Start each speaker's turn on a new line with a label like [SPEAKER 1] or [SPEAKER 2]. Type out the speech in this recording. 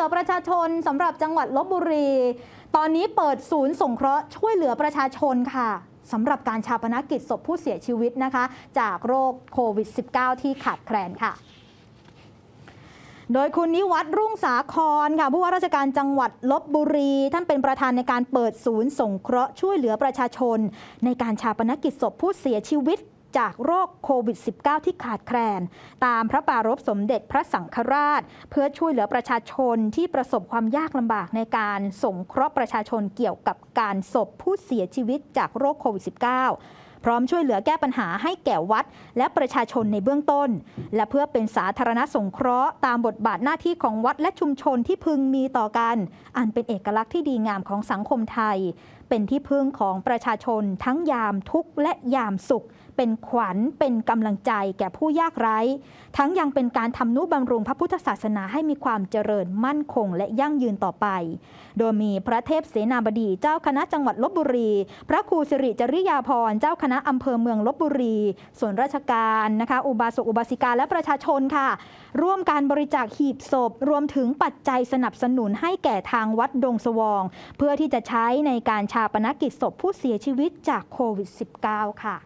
[SPEAKER 1] ลือประชาชนสำหรับจังหวัดลบบุรี ตอนนี้เปิดศูนย์สงเคราะห์ช่วยเหลือประชาชนค่ะสำหรับการชาปนกิจศพผู้เสียชีวิตนะคะ จากโรคโควิด -19 ที่ขาดแคลนค่ะ โดยคุณนิวัฒน์รุ่งสาครค่ะผู้ว่าราชการจังหวัดลบบุรี ท่านเป็นประธานในการเปิดศูนย์สงเคราะห์ช่วยเหลือประชาชน ในการชาปนกิจศพผู้เสียชีวิต จากโรคโควิด -19 ที่ขาดแคลน ตามพระปารภสมเด็จพระสังฆราช เพื่อช่วยเหลือประชาชนที่ประสบความยากลำบากในการสงเคราะห์ประชาชนเกี่ยวกับการศพผู้เสียชีวิตจากโรคโควิด -19 พร้อมช่วยเหลือแก้ปัญหาให้แก่วัด และประชาชนในเบื้องต้น และเพื่อเป็นสาธารณสงเคราะห์ตามบทบาทหน้าที่ของวัดและชุมชนที่พึงมีต่อกัน อันเป็นเอกลักษณ์ที่ดีงามของสังคมไทย เป็นที่พึ่งของประชาชนทั้งยามทุกข์และยามสุข เป็นขวัญเป็นกำลังใจแก่ผู้ยากไร้ ทั้งยังเป็นการทำนุบำรุงพระพุทธศาสนาให้มีความเจริญมั่นคงและยั่งยืนต่อไป โดยมีพระเทพเสนาบดีเจ้าคณะจังหวัดลบบุรี พระครูสิริจริยาพรเจ้าคณะอำเภอเมืองลบบุรี ส่วนราชการนะคะ อุบาสกอุบาสิกาและประชาชนค่ะ ร่วมการบริจาคหีบศพ รวมถึงปัจจัยสนับสนุนให้แก่ทางวัดดงสวอง เพื่อที่จะใช้ในการชาปนกิจศพผู้เสียชีวิตจากโควิด -19 ค่ะ